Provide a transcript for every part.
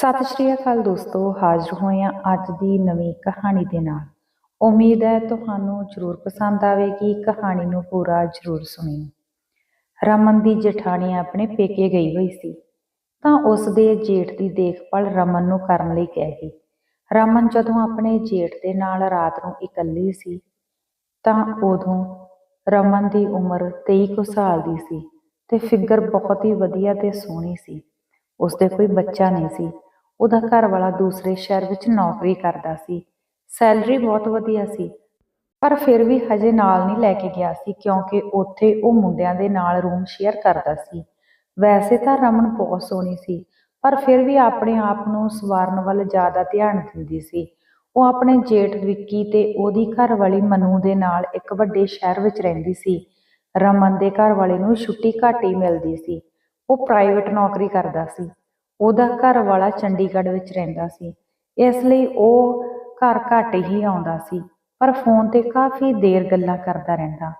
ਸਤਿ ਸ਼੍ਰੀ ਅਕਾਲ ਦੋਸਤੋ, ਹਾਜ਼ਰ ਹੋਏ ਹਾਂ ਅੱਜ ਦੀ ਨਵੀਂ ਕਹਾਣੀ ਦੇ ਨਾਲ। ਉਮੀਦ ਹੈ ਤੁਹਾਨੂੰ ਜ਼ਰੂਰ ਪਸੰਦ ਆਵੇਗੀ, ਕਹਾਣੀ ਨੂੰ ਪੂਰਾ ਜ਼ਰੂਰ ਸੁਣਿਓ ਰਮਨ ਦੀ ਜਠਾਣੀ ਆਪਣੇ ਪੇਕੇ ਗਈ ਹੋਈ ਸੀ, ਤਾਂ ਉਸ ਦੇ ਜੇਠ ਦੀ ਦੇਖਭਾਲ ਰਮਨ ਨੂੰ ਕਰਨ ਲਈ ਕਹਿ ਗਈ। ਰਮਨ ਜਦੋਂ ਆਪਣੇ ਜੇਠ ਦੇ ਨਾਲ ਰਾਤ ਨੂੰ ਇਕੱਲੀ ਸੀ, ਤਾਂ ਉਦੋਂ ਰਮਨ ਦੀ ਉਮਰ 23 ਕੁ ਸਾਲ ਦੀ ਸੀ ਤੇ ਫਿਗਰ ਬਹੁਤ ਹੀ ਵਧੀਆ ਤੇ ਸੋਹਣੀ ਸੀ। ਉਸਦੇ ਕੋਈ ਬੱਚਾ ਨਹੀਂ ਸੀ। ਉਹਦਾ ਘਰ ਵਾਲਾ ਦੂਸਰੇ ਸ਼ਹਿਰ ਵਿੱਚ ਨੌਕਰੀ ਕਰਦਾ ਸੀ। ਸੈਲਰੀ ਬਹੁਤ ਵਧੀਆ ਸੀ, ਪਰ ਫਿਰ ਵੀ ਹਜੇ ਨਾਲ ਨਹੀਂ ਲੈ ਕੇ ਗਿਆ ਸੀ ਕਿਉਂਕਿ ਉੱਥੇ ਉਹ ਮੁੰਡਿਆਂ ਦੇ ਨਾਲ ਰੂਮ ਸ਼ੇਅਰ ਕਰਦਾ ਸੀ। ਵੈਸੇ ਤਾਂ ਰਮਨ ਬਹੁਤ ਸੋਹਣੀ ਸੀ, ਪਰ ਫਿਰ ਵੀ ਆਪਣੇ ਆਪ ਨੂੰ ਸਵਾਰਨ ਵੱਲ ਜ਼ਿਆਦਾ ਧਿਆਨ ਦਿੰਦੀ ਸੀ। ਉਹ ਆਪਣੇ ਜੇਠ ਵਿੱਕੀ ਤੇ ਉਹਦੀ ਘਰਵਾਲੀ ਮਨੂ ਦੇ ਨਾਲ ਇੱਕ ਵੱਡੇ ਸ਼ਹਿਰ ਵਿੱਚ ਰਹਿੰਦੀ ਸੀ। ਰਮਨ ਦੇ ਘਰ ਵਾਲੇ ਨੂੰ ਛੁੱਟੀ ਘੱਟ ਹੀ ਮਿਲਦੀ ਸੀ। ਉਹ ਪ੍ਰਾਈਵੇਟ ਨੌਕਰੀ ਕਰਦਾ ਸੀ। ਉਹਦਾ ਘਰ ਵਾਲਾ ਚੰਡੀਗੜ੍ਹ ਵਿੱਚ ਰਹਿੰਦਾ ਸੀ। ਇਸ ਲਈ ਉਹ ਘਰ ਘੱਟ ਹੀ ਆਉਂਦਾ ਸੀ, ਪਰ ਫੋਨ ਤੇ ਕਾਫੀ ਦੇਰ ਗੱਲਾਂ ਕਰਦਾ ਰਹਿੰਦਾ।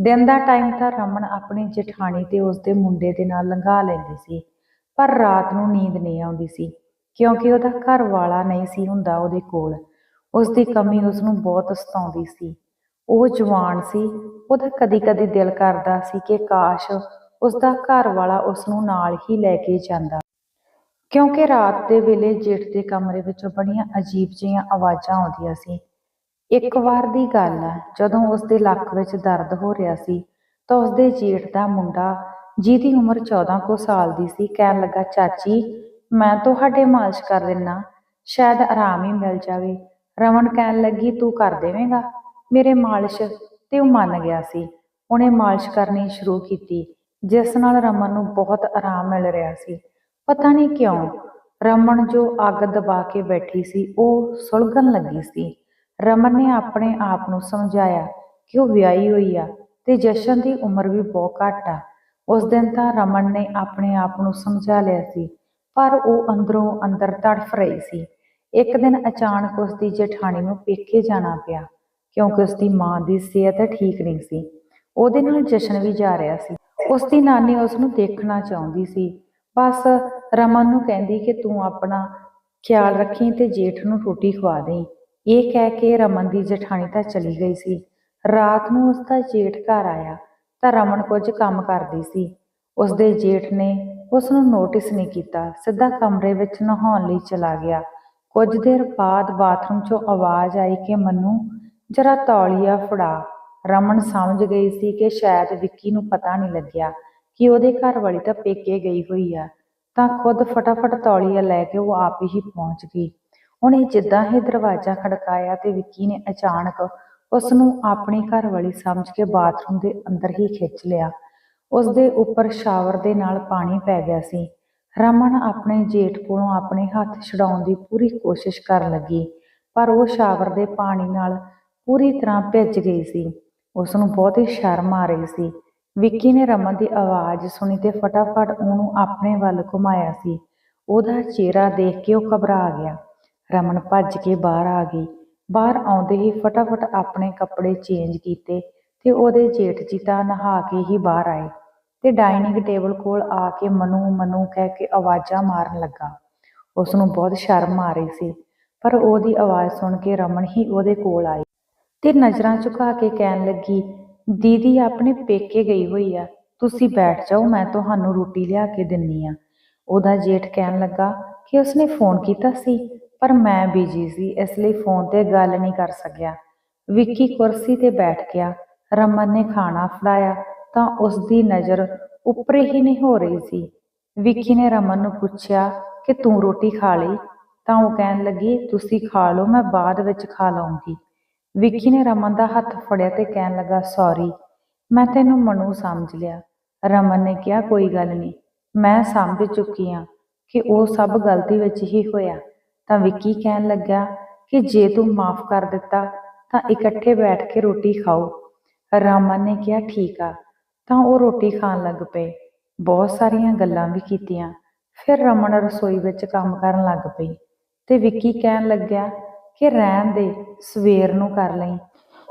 ਦਿਨ ਦਾ ਟਾਈਮ ਤਾਂ ਰਮਨ ਆਪਣੀ ਜਠਾਣੀ ਤੇ ਉਸਦੇ ਮੁੰਡੇ ਦੇ ਨਾਲ ਲੰਘਾ ਲੈਂਦੀ ਸੀ, ਪਰ ਰਾਤ ਨੂੰ ਨੀਂਦ ਨਹੀਂ ਆਉਂਦੀ ਸੀ, ਕਿਉਂਕਿ ਉਹਦਾ ਘਰ ਵਾਲਾ ਨਹੀਂ ਸੀ ਹੁੰਦਾ ਉਹਦੇ ਕੋਲ। ਉਸ ਦੀ ਕਮੀ ਉਸ ਨੂੰ ਬਹੁਤ ਸਤਾਉਂਦੀ ਸੀ। ਉਹ ਜਵਾਨ ਸੀ, ਉਹਦਾ ਕਦੀ-ਕਦੀ ਦਿਲ ਕਰਦਾ ਸੀ ਕਿ ਕਾਸ਼ ਉਸ ਦਾ ਘਰ ਵਾਲਾ ਉਸ ਨੂੰ ਨਾਲ ਹੀ ਲੈ ਕੇ ਜਾਂਦਾ। ਕਿਉਂਕਿ ਰਾਤ ਦੇ ਵੇਲੇ ਜੇਠ ਦੇ ਕਮਰੇ ਵਿੱਚੋਂ ਬੜੀਆਂ ਅਜੀਬ ਜਿਹੀਆਂ ਆਵਾਜ਼ਾਂ ਆਉਂਦੀਆਂ ਸੀ। ਇੱਕ ਵਾਰ ਦੀ ਗੱਲ ਹੈ ਜਦੋਂ ਉਸ ਦੇ ਲੱਕ ਵਿੱਚ ਦਰਦ ਹੋ ਰਿਹਾ ਸੀ, ਤਾਂ ਉਸ ਦੇ ਜੇਠ ਦਾ ਮੁੰਡਾ, ਜਿਹਦੀ ਉਮਰ 14 ਕੁ ਸਾਲ ਦੀ ਸੀ, ਕਹਿਣ ਲੱਗਾ, ਚਾਚੀ, ਮੈਂ ਤੁਹਾਡੇ ਮਾਲਿਸ਼ ਕਰ ਦਿੰਨਾ, ਸ਼ਾਇਦ ਆਰਾਮ ਹੀ ਮਿਲ ਜਾਵੇ। ਰਮਨ ਕਹਿਣ ਲੱਗੀ, ਤੂੰ ਕਰ ਦੇਵੇਂਗਾ? ਮੇਰੇ ਮਾਲਿਸ਼ ਤੇ ਉਹ ਮੰਨ ਗਿਆ ਸੀ। ਉਹਨੇ ਮਾਲਿਸ਼ ਕਰਨੀ ਸ਼ੁਰੂ ਕੀਤੀ, ਜਿਸ ਨਾਲ ਰਮਨ ਨੂੰ ਬਹੁਤ ਆਰਾਮ ਮਿਲ ਰਿਹਾ ਸੀ। ਪਤਾ ਨਹੀਂ ਕਿਉਂ ਰਮਨ ਜੋ ਅੱਗ ਦਬਾ ਕੇ ਬੈਠੀ ਸੀ, ਉਹ ਸੁਲਗਣ ਲੱਗੀ ਸੀ। ਰਮਨ ਨੇ ਆਪਣੇ ਆਪ ਨੂੰ ਸਮਝਾਇਆ ਕਿ ਉਹ ਵਿਆਹੀ ਹੋਈ ਆ ਤੇ ਜਸ਼ਨ ਦੀ ਉਮਰ ਵੀ ਬਹੁਤ ਘੱਟ ਆ। ਉਸ ਦਿਨ ਤਾਂ ਰਮਨ ਨੇ ਆਪਣੇ ਆਪ ਨੂੰ ਸਮਝਾ ਲਿਆ ਸੀ, ਪਰ ਉਹ ਅੰਦਰੋਂ ਅੰਦਰ ਤੜਫ ਰਹੀ ਸੀ। ਇੱਕ ਦਿਨ ਅਚਾਨਕ ਉਸ ਦੀ ਜਠਾਣੀ ਨੂੰ ਪੇਕੇ ਜਾਣਾ ਪਿਆ, ਕਿਉਂਕਿ ਉਸ ਦੀ ਮਾਂ ਦੀ ਸਿਹਤ ਠੀਕ ਨਹੀਂ ਸੀ। ਉਹਦੇ ਨਾਲ ਜਸ਼ਨ ਵੀ ਜਾ ਰਿਹਾ ਸੀ। ਉਸ ਦੀ ਨਾਨੀ ਉਸ ਨੂੰ ਦੇਖਣਾ ਚਾਹੁੰਦੀ ਸੀ ਬਸ ਰਮਨ ਨੂੰ ਕਹਿੰਦੀ ਕਿ ਤੂੰ ਆਪਣਾ ਖਿਆਲ ਰੱਖੀ ਤੇ ਜੇਠ ਨੂੰ ਰੋਟੀ ਖਵਾ ਦੇਈਂ। ਇਹ ਕਹਿ ਕੇ ਰਮਨ ਦੀ ਜਠਾਣੀ ਤਾਂ ਚਲੀ ਗਈ ਸੀ। ਰਾਤ ਨੂੰ ਉਸ ਦਾ ਜੇਠ ਘਰ ਆਇਆ ਤਾਂ ਰਮਨ ਕੁਝ ਕੰਮ ਕਰਦੀ ਸੀ। ਉਸ ਦੇ ਜੇਠ ਨੇ ਉਸ ਨੂੰ ਨੋਟਿਸ ਨਹੀਂ ਕੀਤਾ। ਸਿੱਧਾ ਕਮਰੇ ਵਿੱਚ ਨਹਾਉਣ ਲਈ ਚਲਾ ਗਿਆ। ਕੁਝ ਦੇਰ ਬਾਅਦ ਬਾਥਰੂਮ 'ਚੋਂ ਆਵਾਜ਼ ਆਈ ਕਿ ਮੰਨੂ, ਜਰਾ ਤੌਲੀਆ ਫੜਾ। ਰਮਨ ਸਮਝ ਗਈ ਸੀ ਕਿ ਸ਼ਾਇਦ ਵਿੱਕੀ ਨੂੰ ਪਤਾ ਨਹੀਂ ਲੱਗਿਆ। ਕਿ ਉਹਦੇ ਘਰ ਵਾਲੀ ਤਾਂ ਪੇਕੇ ਗਈ ਹੋਈ ਆ, ਤਾਂ ਖੁਦ ਫਟਾਫਟ ਤੌਲੀਆ ਲੈ ਕੇ ਉਹ ਆਪ ਹੀ ਪਹੁੰਚ ਗਈ। ਉਹਨੇ ਜਿੱਦਾਂ ਹੀ ਦਰਵਾਜ਼ਾ ਖੜਕਾਇਆ ਤੇ ਵਿੱਕੀ ਨੇ ਅਚਾਨਕ ਉਸ ਨੂੰ ਆਪਣੀ ਘਰ ਵਾਲੀ ਸਮਝ ਕੇ ਬਾਥਰੂਮ ਦੇ ਅੰਦਰ ਹੀ ਖਿੱਚ ਲਿਆ। ਉਸ ਦੇ ਉੱਪਰ ਸ਼ਾਵਰ ਦੇ ਨਾਲ ਪਾਣੀ ਪੈ ਗਿਆ ਸੀ। ਰਮਨ ਆਪਣੇ ਜੇਠ ਕੋਲੋਂ ਆਪਣੇ ਹੱਥ ਛਡਾਉਣ ਦੀ ਪੂਰੀ ਕੋਸ਼ਿਸ਼ ਕਰਨ ਲੱਗੀ, ਪਰ ਉਹ ਸ਼ਾਵਰ ਦੇ ਪਾਣੀ ਨਾਲ ਪੂਰੀ ਤਰ੍ਹਾਂ ਭਿੱਜ ਗਈ ਸੀ। ਉਸ ਨੂੰ ਬਹੁਤ ਸ਼ਰਮ ਆ ਰਹੀ ਸੀ। ਵਿੱਕੀ ਨੇ ਰਮਨ ਦੀ ਆਵਾਜ਼ ਸੁਣੀ ਤੇ ਫਟਾਫਟ ਉਹਨੂੰ ਆਪਣੇ ਵੱਲ ਘੁਮਾਇਆ ਸੀ। ਉਹਦਾ ਚਿਹਰਾ ਦੇਖ ਕੇ ਉਹ ਘਬਰਾ ਗਿਆ। ਰਮਨ ਭੱਜ ਕੇ ਬਾਹਰ ਆ ਗਈ। ਬਾਹਰ ਆਉਂਦੇ ਹੀ ਫਟਾਫਟ ਆਪਣੇ ਕੱਪੜੇ ਚੇਂਜ ਕੀਤੇ ਤੇ ਉਹਦੇ ਜੇਠ ਜੀ ਤਾਂ ਨਹਾ ਕੇ ਹੀ ਬਾਹਰ ਆਏ ਤੇ ਡਾਈਨਿੰਗ ਟੇਬਲ ਕੋਲ ਆ ਕੇ ਮਨੂ ਮਨੂ ਕਹਿ ਕੇ ਆਵਾਜ਼ਾਂ ਮਾਰਨ ਲੱਗਾ। ਉਸ ਨੂੰ ਬਹੁਤ ਸ਼ਰਮ ਆ ਰਹੀ ਸੀ, ਪਰ ਉਹਦੀ ਆਵਾਜ਼ ਸੁਣ ਕੇ ਰਮਨ ਹੀ ਉਹਦੇ ਕੋਲ ਆਈ ਤੇ ਨਜ਼ਰਾਂ ਝੁਕਾ ਕੇ ਕਹਿਣ ਲੱਗੀ ਦੀਦੀ ਆਪਣੇ ਪੇਕੇ ਗਈ ਹੋਈ ਆ। ਤੁਸੀਂ ਬੈਠ ਜਾਓ, ਮੈਂ ਤੁਹਾਨੂੰ ਰੋਟੀ ਲਿਆ ਕੇ ਦਿੰਨੀ ਆ। ਉਹਦਾ ਜੇਠ ਕਹਿਣ ਲੱਗਾ ਕਿ ਉਸਨੇ ਫੋਨ ਕੀਤਾ ਸੀ, ਪਰ ਮੈਂ ਬਿਜ਼ੀ ਸੀ, ਇਸ ਲਈ ਫੋਨ ਤੇ ਗੱਲ ਨਹੀਂ ਕਰ ਸਕਿਆ। ਵਿੱਕੀ ਕੁਰਸੀ ਤੇ ਬੈਠ ਗਿਆ। ਰਮਨ ਨੇ ਖਾਣਾ ਫੜਾਇਆ, ਤਾਂ ਉਸ ਦੀ ਨਜ਼ਰ ਉੱਪਰ ਹੀ ਨਹੀਂ ਹੋ ਰਹੀ ਸੀ। ਵਿੱਕੀ ਨੇ ਰਮਨ ਨੂੰ ਪੁੱਛਿਆ ਕਿ ਤੂੰ ਰੋਟੀ ਖਾ ਲਈ? ਤਾਂ ਉਹ ਕਹਿਣ ਲੱਗੀ, ਤੁਸੀਂ ਖਾ ਲਓ, ਮੈਂ ਬਾਅਦ ਵਿੱਚ ਖਾ ਲਵਾਂਗੀ ਵਿੱਕੀ ਨੇ ਰਮਨ ਦਾ ਹੱਥ ਫੜਿਆ ਤੇ ਕਹਿਣ ਲੱਗਾ ਸੌਰੀ ਮੈਂ ਤੈਨੂੰ ਮਨੂ ਸਮਝ ਲਿਆ। ਰਮਨ ਨੇ ਕਿਹਾ, ਕੋਈ ਗੱਲ ਨਹੀਂ, ਮੈਂ ਸਮਝ ਚੁੱਕੀ ਹਾਂ ਕਿ ਉਹ ਸਭ ਗਲਤੀ ਵਿੱਚ ਹੀ ਹੋਇਆ। ਤਾਂ ਵਿੱਕੀ ਕਹਿਣ ਲੱਗਾ ਕਿ ਜੇ ਤੂੰ ਮਾਫ ਕਰ ਦਿੱਤਾ, ਤਾਂ ਇਕੱਠੇ ਬੈਠ ਕੇ ਰੋਟੀ ਖਾਓ। ਰਮਨ ਨੇ ਕਿਹਾ, ਠੀਕ ਆ। ਤਾਂ ਉਹ ਰੋਟੀ ਖਾਣ ਲੱਗ ਪਏ। ਬਹੁਤ ਸਾਰੀਆਂ ਗੱਲਾਂ ਵੀ ਕੀਤੀਆਂ। ਫਿਰ ਰਮਨ ਰਸੋਈ ਵਿੱਚ ਕੰਮ ਕਰਨ ਲੱਗ ਪਈ ਤੇ ਵਿੱਕੀ ਕਹਿਣ ਲੱਗਿਆ ਕਿ ਰਹਿਣ ਦੇ, ਸਵੇਰ ਨੂੰ ਕਰ ਲਈ।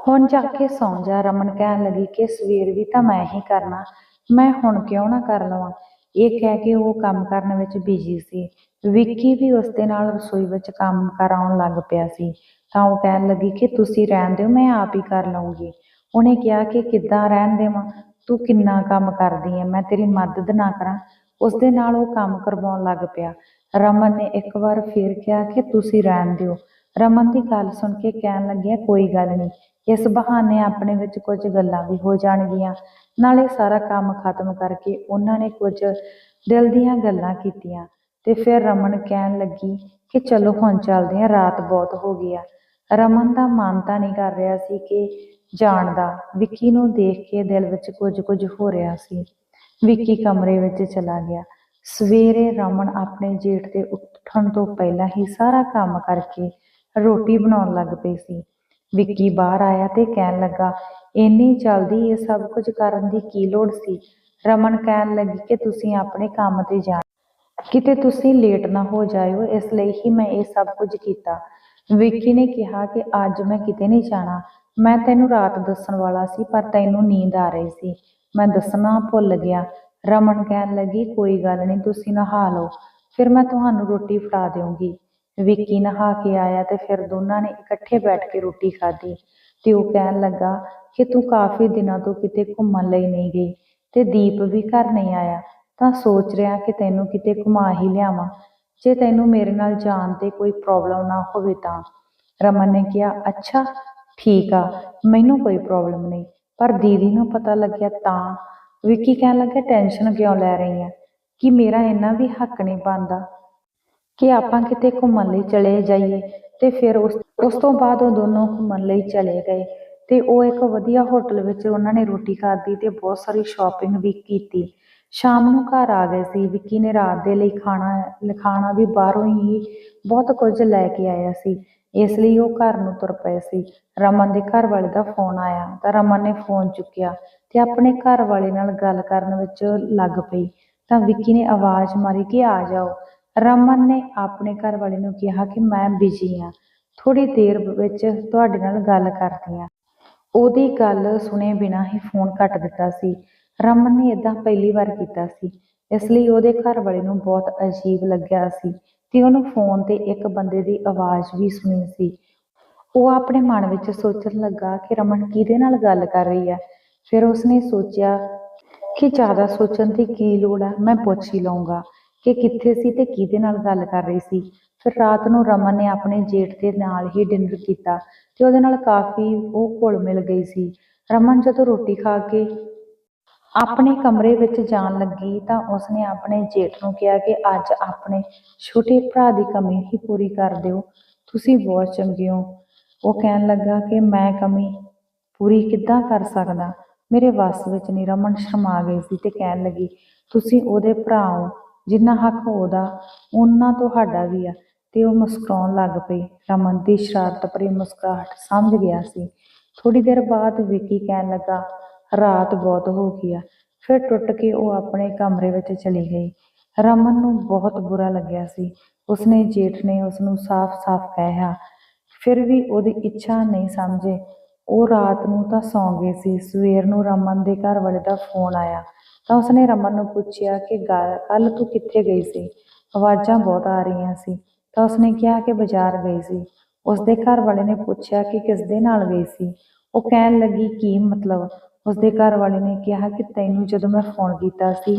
ਹੁਣ ਜਾ ਕੇ ਸੌਂ ਜਾ, ਰਮਨ ਕਹਿਣ ਲੱਗੀ ਕਿ ਸਵੇਰ ਵੀ ਤਾਂ ਮੈਂ ਹੀ ਕਰਨਾ, ਮੈਂ ਹੁਣ ਕਿਉਂ ਨਾ ਕਰ ਲਵਾਂ? ਇਹ ਕਹਿ ਕੇ ਉਹ ਕੰਮ ਕਰਨ ਵਿੱਚ ਬਿਜ਼ੀ ਸੀ। ਵਿੱਕੀ ਵੀ ਉਸ ਦੇ ਨਾਲ ਰਸੋਈ ਵਿੱਚ ਕੰਮ ਕਰਾਉਣ ਲੱਗ ਪਿਆ ਸੀ। ਤਾਂ ਉਹ ਕਹਿਣ ਲੱਗੀ ਕਿ ਤੁਸੀਂ ਰਹਿਣ ਦਿਓ, ਮੈਂ ਆਪ ਹੀ ਕਰ ਲਵਾਂਗੀ ਉਹਨੇ ਕਿਹਾ ਕਿ ਕਿੱਦਾਂ ਰਹਿਣ ਦੇਵਾਂ? ਤੂੰ ਕਿੰਨਾ ਕੰਮ ਕਰਦੀ ਹੈ ਮੈਂ ਤੇਰੀ ਮਦਦ ਨਾ ਕਰਾਂ। ਉਸ ਦੇ ਨਾਲ ਉਹ ਕੰਮ ਕਰਵਾਉਣ ਲੱਗ ਪਿਆ। ਰਮਨ ਨੇ ਇੱਕ ਵਾਰ ਫੇਰ ਕਿਹਾ ਕਿ ਤੁਸੀਂ ਰਹਿਣ ਦਿਓ। ਰਮਨ ਦੀ ਗੱਲ ਸੁਣ ਕੇ ਕਹਿਣ ਲੱਗਿਆ, ਕੋਈ ਗੱਲ ਨਹੀਂ ਇਸ ਬਹਾਨੇ ਆਪਣੇ ਵਿੱਚ ਕੁਝ ਗੱਲਾਂ ਵੀ ਹੋ ਜਾਣਗੀਆਂ। ਨਾਲੇ ਸਾਰਾ ਕੰਮ ਖਤਮ ਕਰਕੇ ਉਹਨਾਂ ਨੇ ਕੁਝ ਦਿਲ ਦੀਆਂ ਗੱਲਾਂ ਕੀਤੀਆਂ ਤੇ ਫਿਰ ਰਮਨ ਕਹਿਣ ਲੱਗੀ ਕਿ ਚਲੋ ਹੁਣ ਚੱਲਦੇ ਹਾਂ, ਰਾਤ ਬਹੁਤ ਹੋ ਗਈ ਆ। ਰਮਨ ਦਾ ਮਨ ਤਾਂ ਨਹੀਂ ਕਰ ਰਿਹਾ ਸੀ ਕਿ ਜਾਣ ਦਾ ਵਿੱਕੀ ਨੂੰ ਦੇਖ ਕੇ ਦਿਲ ਵਿੱਚ ਕੁਝ ਕੁਝ ਹੋ ਰਿਹਾ ਸੀ। ਵਿੱਕੀ ਕਮਰੇ ਵਿੱਚ ਚਲਾ ਗਿਆ। ਸਵੇਰੇ ਰਮਨ ਆਪਣੇ ਜੇਠ ਦੇ ਉੱਠਣ ਤੋਂ ਪਹਿਲਾਂ ਹੀ ਸਾਰਾ ਕੰਮ ਕਰਕੇ ਰੋਟੀ ਬਣਾਉਣ ਲੱਗ ਪਈ ਸੀ। ਵਿੱਕੀ ਬਾਹਰ ਆਇਆ ਤੇ ਕਹਿਣ ਲੱਗਾ, ਇੰਨੀ ਜਲਦੀ ਇਹ ਸਭ ਕੁਝ ਕਰਨ ਦੀ ਕੀ ਲੋੜ ਸੀ ਰਮਨ ਕਹਿਣ ਲੱਗੀ ਕਿ ਤੁਸੀਂ ਆਪਣੇ ਕੰਮ ਤੇ ਜਾ ਕਿਤੇ ਤੁਸੀਂ ਲੇਟ ਨਾ ਹੋ ਜਾਇਓ, ਇਸ ਲਈ ਹੀ ਮੈਂ ਇਹ ਸਭ ਕੁਝ ਕੀਤਾ ਵਿੱਕੀ ਨੇ ਕਿਹਾ ਕਿ ਅੱਜ ਮੈਂ ਕਿਤੇ ਨਹੀਂ ਜਾਣਾ। ਮੈਂ ਤੈਨੂੰ ਰਾਤ ਦੱਸਣ ਵਾਲਾ ਸੀ, ਪਰ ਤੈਨੂੰ ਨੀਂਦ ਆ ਰਹੀ ਸੀ। ਮੈਂ ਦੱਸਣਾ ਭੁੱਲ ਗਿਆ ਰਮਨ ਕਹਿਣ ਲੱਗੀ, ਕੋਈ ਗੱਲ ਨਹੀਂ, ਤੁਸੀਂ ਨਹਾ ਲਓ। ਫਿਰ ਮੈਂ ਤੁਹਾਨੂੰ ਰੋਟੀ ਫੜਾ ਦੇਵਾਂਗੀ ਵਿੱਕੀ ਨਹਾ ਕੇ ਆਇਆ ਤੇ ਫਿਰ ਦੋਨਾਂ ਨੇ ਇਕੱਠੇ ਬੈਠ ਕੇ ਰੋਟੀ ਖਾਧੀ ਤੇ ਉਹ ਕਹਿਣ ਲੱਗਾ ਕਿ ਤੂੰ ਕਾਫੀ ਦਿਨਾਂ ਤੋਂ ਕਿਤੇ ਘੁੰਮਣ ਲਈ ਨਹੀਂ ਗਈ ਤੇ ਦੀਪ ਵੀ ਘਰ ਨਹੀਂ ਆਇਆ ਤਾਂ ਸੋਚ ਰਿਹਾ ਕਿ ਤੈਨੂੰ ਕਿਤੇ ਘੁਮਾ ਹੀ ਲਿਆਵਾਂ। ਜੇ ਤੈਨੂੰ ਮੇਰੇ ਨਾਲ ਜਾਣ ਤੇ ਕੋਈ ਪ੍ਰੋਬਲਮ ਨਾ ਹੋਵੇ ਤਾਂ। ਰਮਨ ਨੇ ਕਿਹਾ, ਅੱਛਾ, ਠੀਕ ਆ, ਮੈਨੂੰ ਕੋਈ ਪ੍ਰੋਬਲਮ ਨਹੀਂ, ਪਰ ਦੀਦੀ ਨੂੰ ਪਤਾ ਲੱਗਿਆ ਤਾਂ। ਵਿੱਕੀ ਕਹਿਣ ਲੱਗਾ, ਟੈਨਸ਼ਨ ਕਿਉਂ ਲੈ ਰਹੀ ਆ? ਕਿ ਮੇਰਾ ਇੰਨਾ ਵੀ ਹੱਕ ਨਹੀਂ ਬਣਦਾ। ਕਿ ਆਪਾਂ ਕਿਤੇ ਘੁੰਮਣ ਲਈ ਚਲੇ ਜਾਈਏ ਤੇ ਫਿਰ ਉਸ ਉਸ ਤੋਂ ਬਾਅਦ ਉਹ ਦੋਨੋਂ ਘੁੰਮਣ ਲਈ ਚਲੇ ਗਏ। ਤੇ ਉਹ ਇੱਕ ਵਧੀਆ ਹੋਟਲ ਵਿੱਚ ਉਹਨਾਂ ਨੇ ਰੋਟੀ ਖਾਧੀ ਤੇ ਬਹੁਤ ਸਾਰੀ ਸ਼ਾਪਿੰਗ ਵੀ ਕੀਤੀ। ਸ਼ਾਮ ਨੂੰ ਘਰ ਆ ਗਏ ਸੀ। ਵਿੱਕੀ ਨੇ ਰਾਤ ਦੇ ਲਈ ਖਾਣਾ ਲਿਖਾਣਾ ਵੀ ਬਾਹਰੋਂ ਹੀ ਬਹੁਤ ਕੁਝ ਲੈ ਕੇ ਆਇਆ ਸੀ। ਇਸ ਲਈ ਉਹ ਘਰ ਨੂੰ ਤੁਰ ਪਏ ਸੀ। ਰਮਨ ਦੇ ਘਰ ਵਾਲੇ ਦਾ ਫੋਨ ਆਇਆ ਤਾਂ ਰਮਨ ਨੇ ਫੋਨ ਚੁੱਕਿਆ ਤੇ ਆਪਣੇ ਘਰ ਵਾਲੇ ਨਾਲ ਗੱਲ ਕਰਨ ਵਿੱਚ ਲੱਗ ਪਈ। ਤਾਂ ਵਿੱਕੀ ਨੇ ਆਵਾਜ਼ ਮਾਰੀ ਕਿ ਆ ਜਾਓ। ਰਮਨ ਨੇ ਆਪਣੇ ਘਰ ਵਾਲੇ ਨੂੰ ਕਿਹਾ ਕਿ ਮੈਂ ਬਿਜ਼ੀ ਹਾਂ। ਥੋੜੀ ਦੇਰ ਵਿੱਚ ਤੁਹਾਡੇ ਨਾਲ ਗੱਲ ਕਰਦੀ ਹਾਂ। ਉਹਦੀ ਗੱਲ ਸੁਣੇ ਬਿਨਾਂ ਹੀ ਫੋਨ ਕੱਟ ਦਿੱਤਾ ਸੀ। ਰਮਨ ਨੇ ਇਦਾਂ ਪਹਿਲੀ ਵਾਰ ਕੀਤਾ ਸੀ। ਇਸ ਲਈ ਉਹਦੇ ਘਰ ਵਾਲੇ ਨੂੰ ਬਹੁਤ ਅਜੀਬ ਲੱਗਿਆ ਸੀ ਤੇ ਉਹਨੂੰ ਫੋਨ ਤੇ ਇੱਕ ਬੰਦੇ ਦੀ ਆਵਾਜ਼ ਵੀ ਸੁਣੀ ਸੀ। ਉਹ ਆਪਣੇ ਮਨ ਵਿੱਚ ਸੋਚਣ ਲੱਗਾ ਕਿ ਰਮਨ ਕਿਹਦੇ ਨਾਲ ਗੱਲ ਕਰ ਰਹੀ ਹੈ। ਫਿਰ ਉਸਨੇ ਸੋਚਿਆ ਕਿ ਜ਼ਿਆਦਾ ਸੋਚਣ ਦੀ ਕੀ ਲੋੜ ਹੈ, ਮੈਂ ਪੁੱਛ ਹੀ ਲਵਾਂਗਾ ਕਿ ਕਿੱਥੇ ਸੀ ਤੇ ਕਿਹਦੇ ਨਾਲ ਗੱਲ ਕਰ ਰਹੀ ਸੀ। ਫਿਰ ਰਾਤ ਨੂੰ ਰਮਨ ਨੇ ਆਪਣੇ ਜੇਠ ਦੇ ਨਾਲ ਹੀ ਡਿਨਰ ਕੀਤਾ, ਤੇ ਉਹਦੇ ਨਾਲ ਕਾਫੀ ਉਹ ਘੁਲ ਮਿਲ ਗਈ ਸੀ। ਰਮਨ ਜਦੋਂ ਰੋਟੀ ਖਾ ਕੇ ਆਪਣੇ ਕਮਰੇ ਵਿੱਚ ਜਾਣ ਲੱਗੀ ਤਾਂ ਉਸਨੇ ਆਪਣੇ ਜੇਠ ਨੂੰ ਕਿਹਾ ਕਿ ਅੱਜ ਆਪਣੇ ਛੋਟੇ ਭਰਾ ਦੀ ਕਮੀ ਹੀ ਪੂਰੀ ਕਰ ਦਿਓ, ਤੁਸੀਂ ਬਹੁਤ ਚੰਗੇ ਹੋ। ਉਹ ਕਹਿਣ ਲੱਗਾ ਕਿ ਮੈਂ ਕਮੀ ਪੂਰੀ ਕਿੱਦਾਂ ਕਰ ਸਕਦਾ? ਮੇਰੇ ਵੱਸ ਵਿੱਚ ਨਹੀਂ ਰਮਨ ਸ਼ਰਮਾ ਗਈ ਸੀ ਤੇ ਕਹਿਣ ਲੱਗੀ, ਤੁਸੀਂ ਉਹਦੇ ਭਰਾ ਹੋ ਜਿੰਨਾ ਹੱਕ ਉਹਦਾ ਉਹਨਾਂ ਤੁਹਾਡਾ ਵੀ ਆ। ਤੇ ਉਹ ਮੁਸਕਰਾਉਣ ਲੱਗ ਪਈ। ਰਮਨ ਦੀ ਸ਼ਰਾਰਤ ਭਰੀ ਮੁਸਕਰਾਹਟ ਸਮਝ ਗਿਆ ਸੀ। ਥੋੜੀ ਦੇਰ ਬਾਅਦ ਵਿੱਕੀ ਕਹਿਣ ਲੱਗਾ, ਰਾਤ ਬਹੁਤ ਹੋ ਗਈ ਆ। ਫਿਰ ਟੁੱਟ ਕੇ ਉਹ ਆਪਣੇ ਕਮਰੇ ਵਿੱਚ ਚਲੀ ਗਈ। ਰਮਨ ਨੂੰ ਬਹੁਤ ਬੁਰਾ ਲੱਗਿਆ ਸੀ। ਉਸਨੇ ਜੇਠ ਨੇ ਉਸ ਨੂੰ ਸਾਫ਼-ਸਾਫ਼ ਕਹਿਆ ਫਿਰ ਵੀ ਉਹਦੀ ਇੱਛਾ ਨਹੀਂ ਸਮਝੇ। ਉਹ ਰਾਤ ਨੂੰ ਤਾਂ ਸੌਂ ਗਏ ਸੀ। ਸਵੇਰ ਨੂੰ ਰਮਨ ਦੇ ਘਰ ਵਾਲੇ ਦਾ ਫੋਨ ਆਇਆ। ਤਾਂ ਉਸਨੇ ਰਮਨ ਨੂੰ ਪੁੱਛਿਆ ਕਿ ਕੱਲ ਤੂੰ ਕਿੱਥੇ ਗਈ ਸੀ? ਆਵਾਜ਼ਾਂ ਬਹੁਤ ਆ ਰਹੀਆਂ ਸੀ। ਤਾਂ ਉਸਨੇ ਕਿਹਾ ਕਿ ਬਾਜ਼ਾਰ ਗਈ ਸੀ। ਉਸਦੇ ਘਰ ਵਾਲੇ ਨੇ ਪੁੱਛਿਆ ਕਿ ਕਿਸ ਦੇ ਨਾਲ ਗਈ ਸੀ? ਉਹ ਕਹਿਣ ਲੱਗੀ, ਕੀ ਮਤਲਬ? ਉਸਦੇ ਘਰ ਵਾਲੇ ਨੇ ਕਿਹਾ ਕਿ ਤੈਨੂੰ ਜਦੋਂ ਮੈਂ ਫੋਨ ਕੀਤਾ ਸੀ,